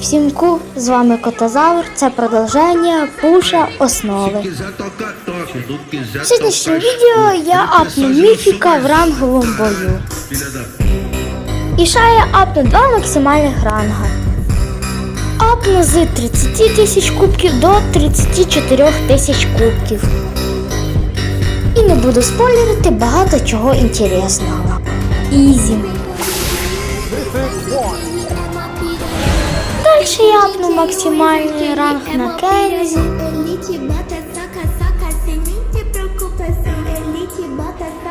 Всім ку, з вами Котозавр, це продовження пуша основи. В сьогоднішньому відео я апну міфіка в ранговому бою. І ще я апну два максимальних ранга. Апну з 30 тисяч кубків до 34 тисяч кубків. І не буду спойлерити багато чого інтересного. Ізі. Я апну максимальний ранг на Кензі.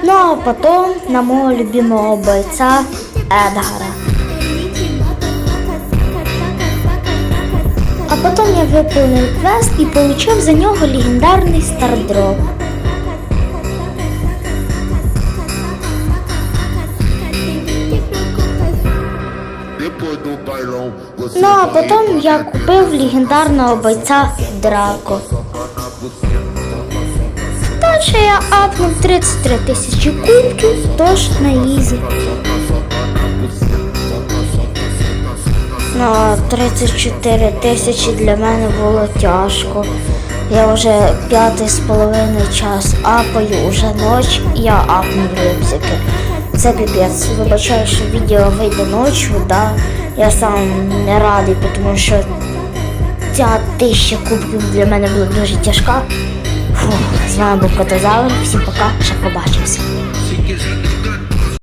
Ну а потім на мого любимого бойця Едгара. А потім я виповнив квест і отримав за нього легендарний стардроп. Ну а потім я купив легендарного бойця Драко. Далі я апнув 33 тисячі кубків, тож на ізі. Ну, 34 тисячі для мене було тяжко. Я вже п'ятий з половиною час апаю, уже ніч, і я апнув рюкзики. Це піпець. Вибачаю, що відео вийде ночі, да я сам не радий, тому що ця тисяча кубків для мене була дуже тяжка. Фух, з вами був Котозавр, Всім пока, ще побачимося.